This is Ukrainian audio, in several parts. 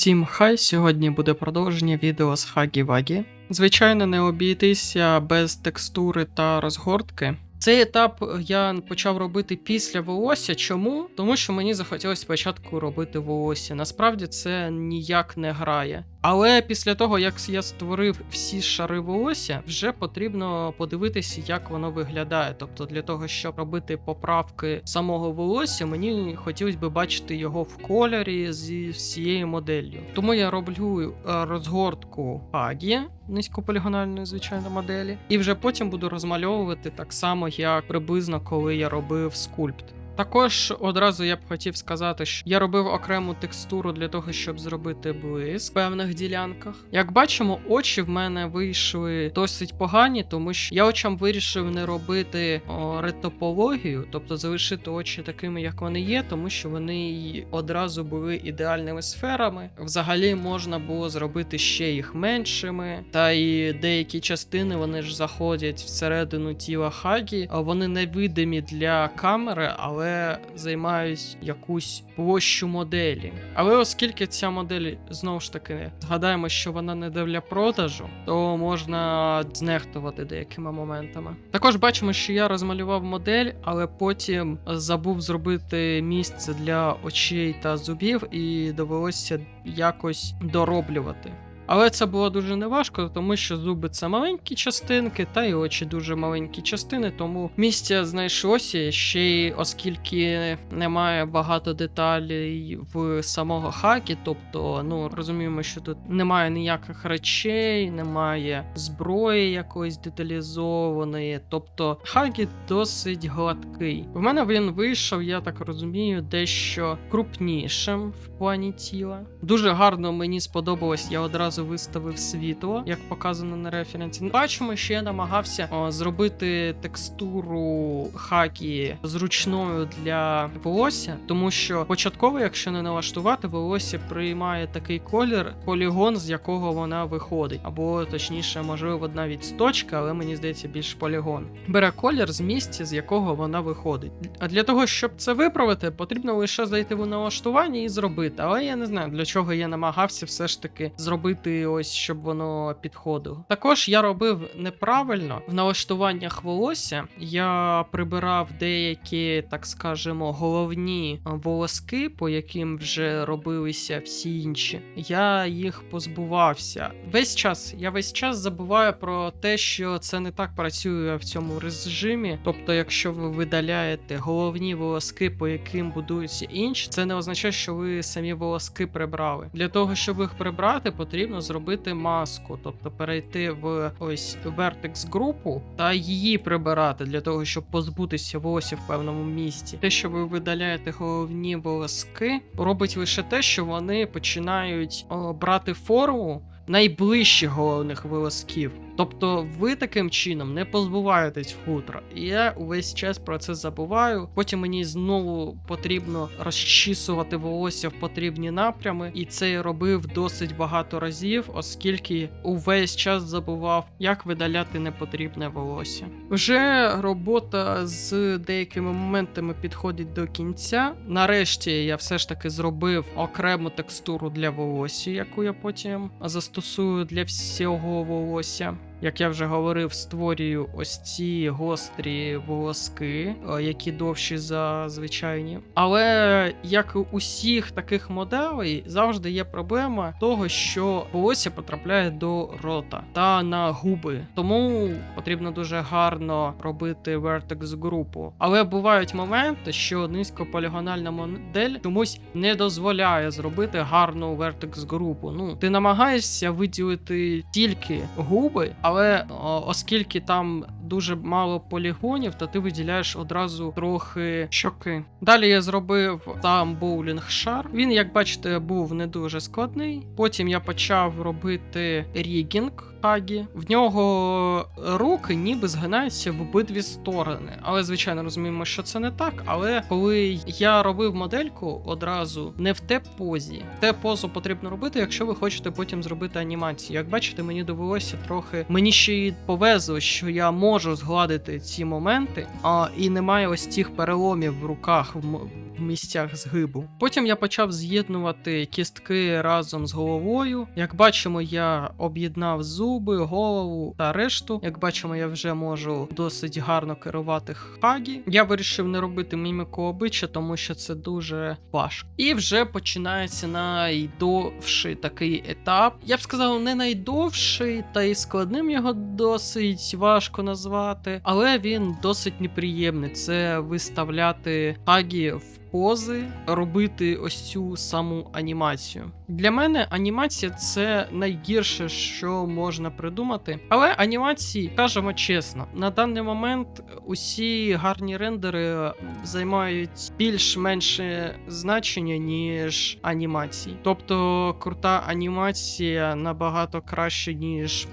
Всім хай, сьогодні буде продовження відео з Хагі Вагі. Звичайно, не обійтися без текстури та розгортки. Цей етап я почав робити після волосся. Чому? Тому що мені захотілося спочатку робити волосся. Насправді це ніяк не грає. Але після того, як я створив всі шари волосся, вже потрібно подивитися, як воно виглядає. Тобто, для того, щоб робити поправки самого волосся, мені хотілося б бачити його в кольорі зі всією моделлю. Тому я роблю е, розгортку Агі низькополігональної звичайно моделі, і вже потім буду розмальовувати так само, як приблизно коли я робив скульпт. Також одразу я б хотів сказати, що я робив окрему текстуру для того, щоб зробити блиск в певних ділянках. Як бачимо, очі в мене вийшли досить погані, тому що я очам вирішив не робити о, ретопологію, тобто залишити очі такими, як вони є, тому що вони одразу були ідеальними сферами. Взагалі можна було зробити ще їх меншими, та і деякі частини вони ж заходять всередину тіла Хагі, а вони невидимі для камери, але займають якусь площу моделі. Але оскільки ця модель знову ж таки згадаємо, що вона не для продажу, то можна знехтувати деякими моментами. Також бачимо, що я розмалював модель, але потім забув зробити місце для очей та зубів, і довелося якось дороблювати. Але це було дуже неважко, тому що зуби це маленькі частинки, та й очі дуже маленькі частини, тому місця знайшлося ще й оскільки немає багато деталей в самого хакі, тобто, ну розуміємо, що тут немає ніяких речей, немає зброї якоїсь деталізованої. Тобто хакі досить гладкий. В мене він вийшов, я так розумію, дещо крупнішим в плані тіла. Дуже гарно мені сподобалось, я одразу виставив світло, як показано на референсі. Бачимо, що я намагався о, зробити текстуру хакі зручною для волосся, тому що початково, якщо не налаштувати, волосся приймає такий колір, полігон, з якого вона виходить, або точніше, можливо, навіть з точки, але мені здається, більш полігон. Бере колір з місця, з якого вона виходить. А для того, щоб це виправити, потрібно лише зайти в налаштування і зробити. Але я не знаю, для чого я намагався все ж таки зробити ось, щоб воно підходило. Також я робив неправильно в налаштуваннях волосся. Я прибирав деякі, так скажемо, головні волоски, по яким вже робилися всі інші. Я їх позбувався. Весь час я весь час забуваю про те, що це не так працює в цьому режимі. Тобто, якщо ви видаляєте головні волоски, по яким будуються інші, це не означає, що ви самі волоски прибрали. Для того, щоб їх прибрати, потрібно зробити маску, тобто перейти в ось Vertex групу та її прибирати для того, щоб позбутися волосів в певному місці. Те, що ви видаляєте головні волоски, робить лише те, що вони починають о, брати форму найближчих головних волосків. Тобто ви таким чином не позбуваєтесь хутра. І я увесь час про це забуваю. Потім мені знову потрібно розчісувати волосся в потрібні напрями, і це я робив досить багато разів, оскільки увесь час забував, як видаляти непотрібне волосся. Вже робота з деякими моментами підходить до кінця. Нарешті я все ж таки зробив окрему текстуру для волосся, яку я потім застосую для всього волосся. Як я вже говорив, створюю ось ці гострі волоски, е, які довші за звичайні. Але як у усіх таких моделей, завжди є проблема того, що волосся потрапляє до рота та на губи. Тому потрібно дуже гарно робити vertex групу. Але бувають моменти, що низькополігональна модель чомусь не дозволяє зробити гарну vertex групу. Ну, ти намагаєшся виділити тільки губи. Але оскільки там дуже мало полігонів, то ти виділяєш одразу трохи щоки. Далі я зробив там боулінг шар. Він, як бачите, був не дуже складний. Потім я почав робити рігінг. Хагі. В нього руки ніби згинаються в обидві сторони. Але, звичайно, розуміємо, що це не так. Але коли я робив модельку одразу не в те позі, те позу потрібно робити, якщо ви хочете потім зробити анімацію. Як бачите, мені довелося трохи. Мені ще й повезло, що я можу згладити ці моменти, а і немає ось цих переломів в руках в, місцях згибу. Потім я почав з'єднувати кістки разом з головою. Як бачимо, я об'єднав зуби, голову та решту. Як бачимо, я вже можу досить гарно керувати хагі. Я вирішив не робити міміку обличчя, тому що це дуже важко. І вже починається найдовший такий етап. Я б сказав, не найдовший, та й складним його досить важко назвати, але він досить неприємний. Це виставляти хагі в пози, робити ось цю саму анімацію. Для мене анімація це найгірше, що можна придумати. Але анімації, кажемо чесно, на даний момент усі гарні рендери займають більш-менше значення, ніж анімації. Тобто крута анімація набагато краще, ніж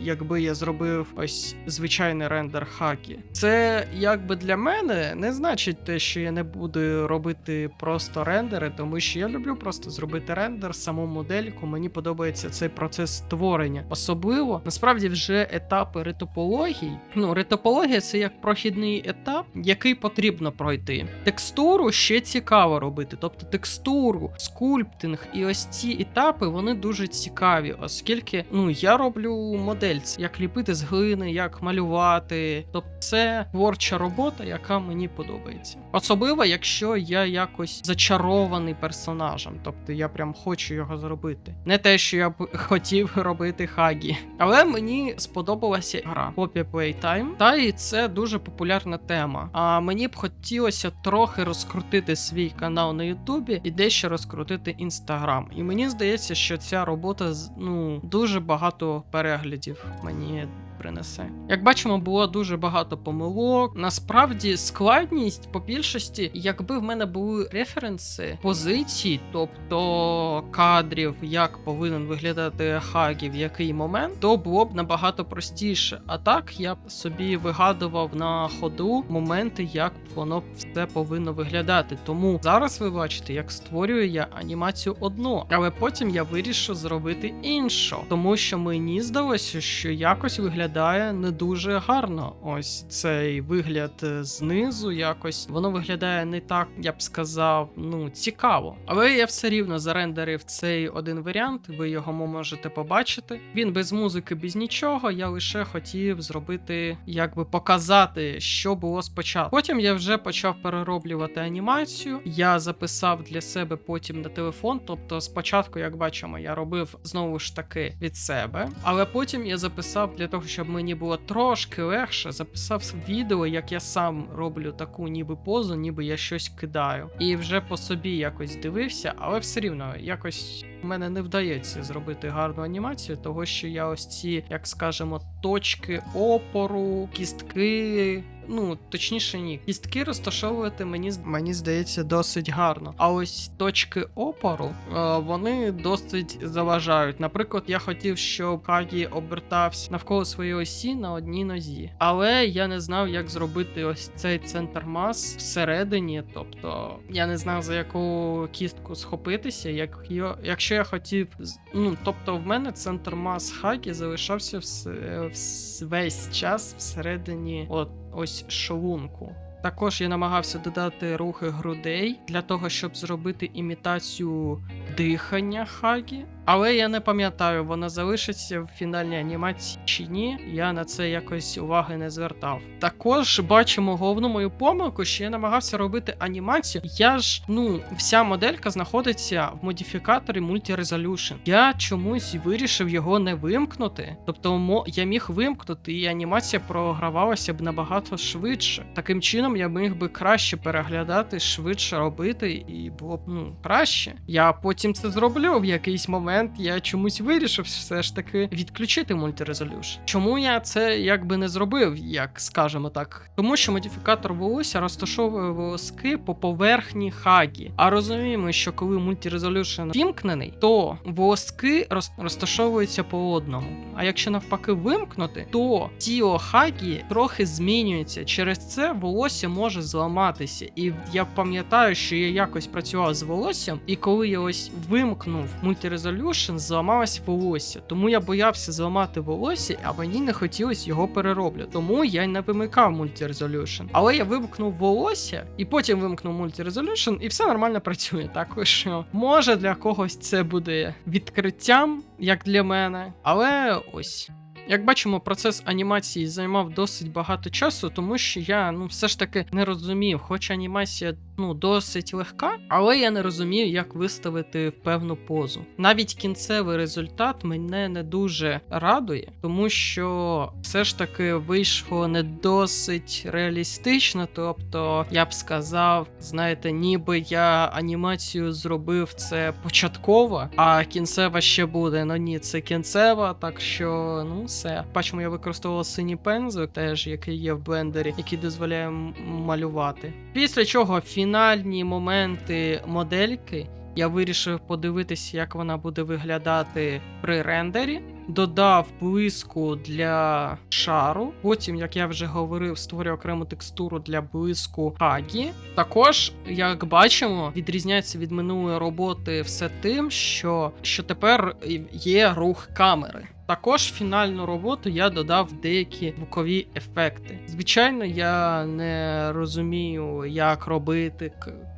якби я зробив ось звичайний рендер хакі. Це якби для мене не значить те, що я не буду робити просто рендери, тому що я люблю просто зробити рендер, саму модельку. Мені подобається цей процес створення. Особливо насправді вже етапи ретопології. Ну, ретопологія це як прохідний етап, який потрібно пройти. Текстуру ще цікаво робити, тобто текстуру, скульптинг і ось ці етапи вони дуже цікаві, оскільки ну я роблю модель, як ліпити з глини, як малювати. Тобто це творча робота, яка мені подобається. Особливо, якщо я якось зачарований персонажем, тобто я прям хочу його зробити. Не те, що я б хотів робити хагі. Але мені сподобалася гра Poppy Playtime, та і це дуже популярна тема. А мені б хотілося трохи розкрутити свій канал на Ютубі і дещо розкрутити інстаграм. І мені здається, що ця робота ну дуже багато переглядів мені. Принесе. Як бачимо, було дуже багато помилок. Насправді, складність по більшості, якби в мене були референси позицій, тобто кадрів, як повинен виглядати Хагі в який момент, то було б набагато простіше. А так я б собі вигадував на ходу моменти, як воно все повинно виглядати. Тому зараз ви бачите, як створюю я анімацію одну, але потім я вирішив зробити іншу, тому що мені здалося, що якось виглядає не дуже гарно. Ось цей вигляд е, знизу, якось воно виглядає не так, я б сказав, ну цікаво. Але я все рівно зарендерив цей один варіант. Ви його можете побачити. Він без музики, без нічого. Я лише хотів зробити, якби показати, що було спочатку. Потім я вже почав перероблювати анімацію. Я записав для себе потім на телефон. Тобто, спочатку, як бачимо, я робив знову ж таки від себе, але потім я записав для того, щоб мені було трошки легше, записав відео, як я сам роблю таку ніби позу, ніби я щось кидаю. І вже по собі якось дивився, але все рівно якось. Мене не вдається зробити гарну анімацію, того що я ось ці, як скажемо, точки опору, кістки. Ну, точніше, ні. Кістки розташовувати мені мені здається досить гарно. А ось точки опору е, вони досить заважають. Наприклад, я хотів, щоб Хагі обертався навколо своєї осі на одній нозі. Але я не знав, як зробити ось цей центр мас всередині. Тобто я не знав за яку кістку схопитися. Як йо- якщо я хотів, ну тобто, в мене центр мас хакі залишався вс- вс- весь час всередині, от ось шлунку. Також я намагався додати рухи грудей для того, щоб зробити імітацію дихання Хагі. Але я не пам'ятаю, вона залишиться в фінальній анімації чи ні. Я на це якось уваги не звертав. Також бачимо головну мою помилку, що я намагався робити анімацію. Я ж, ну, вся моделька знаходиться в модифікаторі Multi-Resolution. Я чомусь вирішив його не вимкнути. Тобто, я міг вимкнути, і анімація програвалася б набагато швидше. Таким чином я міг би краще переглядати, швидше робити, і було б ну краще. Я потім це зроблю в якийсь момент. Я чомусь вирішив все ж таки відключити мультирезолюшн. Чому я це якби не зробив, як скажемо так? Тому що модифікатор волосся розташовує волоски по поверхні хагі. А розуміємо, що коли мультирезолюшн вімкнений, то волоски роз- розташовуються по одному. А якщо навпаки вимкнути, то тіло хагі трохи змінюється. Через це волосся може зламатися. І я пам'ятаю, що я якось працював з волоссям, і коли я ось вимкнув мультирезолюшн, зламалось волосся. Тому я боявся зламати волосся, а мені не хотілося його перероблю. Тому я й не вимикав мультирезолюшн. Але я вимкнув волосся і потім вимкнув мультирезолюшн, і все нормально працює. Так що може для когось це буде відкриттям, як для мене. Але ось. Як бачимо, процес анімації займав досить багато часу, тому що я ну все ж таки не розумів, хоч анімація ну досить легка, але я не розумів, як виставити в певну позу. Навіть кінцевий результат мене не дуже радує, тому що все ж таки вийшло не досить реалістично. Тобто, я б сказав, знаєте, ніби я анімацію зробив це початково, а кінцева ще буде. Ну ні, це кінцева, так що ну все. Бачимо, я використовував синій пензик, теж який є в блендері, який дозволяє малювати. Після чого фінальні моменти модельки. Я вирішив подивитися, як вона буде виглядати при рендері. Додав блиску для шару. Потім, як я вже говорив, створюю окрему текстуру для блиску Хагі. Також, як бачимо, відрізняється від минулої роботи все тим, що, що тепер є рух камери. Також фінальну роботу я додав деякі звукові ефекти. Звичайно, я не розумію, як робити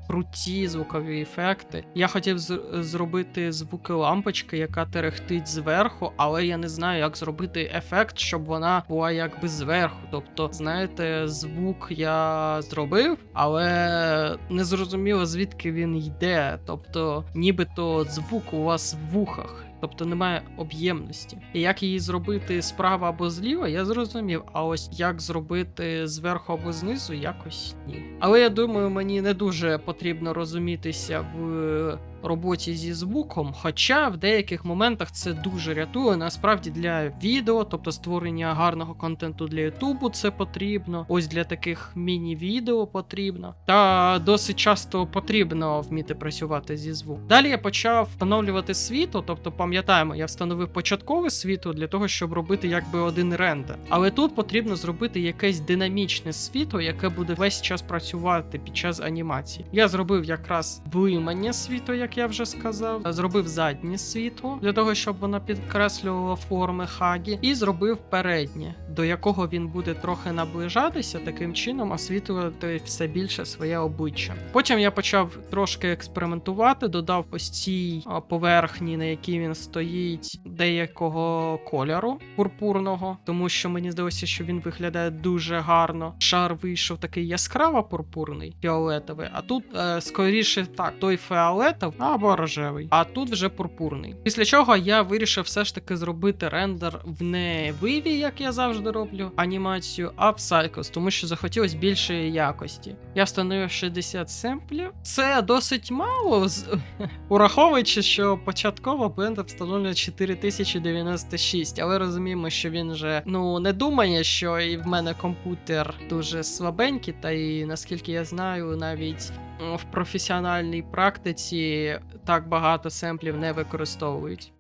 круті звукові ефекти. Я хотів з- зробити звуки лампочки, яка терехтить зверху, але я не знаю, як зробити ефект, щоб вона була якби зверху. Тобто, знаєте, звук я зробив, але не зрозуміло звідки він йде. Тобто, нібито звук у вас в вухах. Тобто немає об'ємності. І як її зробити справа або зліва, я зрозумів. А ось як зробити зверху або знизу, якось ні. Але я думаю, мені не дуже потрібно розумітися в роботі зі звуком. Хоча в деяких моментах це дуже рятує. Насправді для відео, тобто створення гарного контенту для Ютубу, це потрібно. Ось для таких міні-відео потрібно. Та досить часто потрібно вміти працювати зі звуком. Далі я почав встановлювати світло, тобто пам'ятаємо, я встановив початкове світло для того, щоб робити якби один рендер. Але тут потрібно зробити якесь динамічне світло, яке буде весь час працювати під час анімації. Я зробив якраз блимання світло, як я вже сказав. Зробив заднє світло для того, щоб воно підкреслювало форми хагі, і зробив переднє, до якого він буде трохи наближатися, таким чином освітлювати все більше своє обличчя. Потім я почав трошки експериментувати, додав ось цій поверхні, на якій він стоїть, деякого кольору пурпурного, тому що мені здалося, що він виглядає дуже гарно. Шар вийшов такий яскраво пурпурний, фіолетовий, а тут е, скоріше так, той фіолетовий або рожевий, а тут вже пурпурний. Після чого я вирішив все ж таки зробити рендер в не виві, як я завжди роблю, анімацію, а в Cycles, тому що захотілося більшої якості. Я встановив 60 семплів. Це досить мало, з- ураховуючи, що початково блендер встановлює 4096, але розуміємо, що він вже ну не думає, що і в мене комп'ютер дуже слабенький, та і наскільки я знаю, навіть в професіональній практиці так багато семплів не використовують.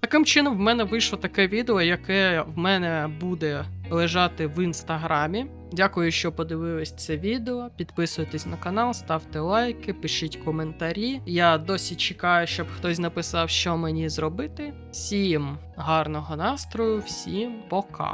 Таким чином, в мене вийшло таке відео, яке в мене буде лежати в інстаграмі. Дякую, що подивились це відео. Підписуйтесь на канал, ставте лайки, пишіть коментарі. Я досі чекаю, щоб хтось написав, що мені зробити. Всім гарного настрою, всім пока.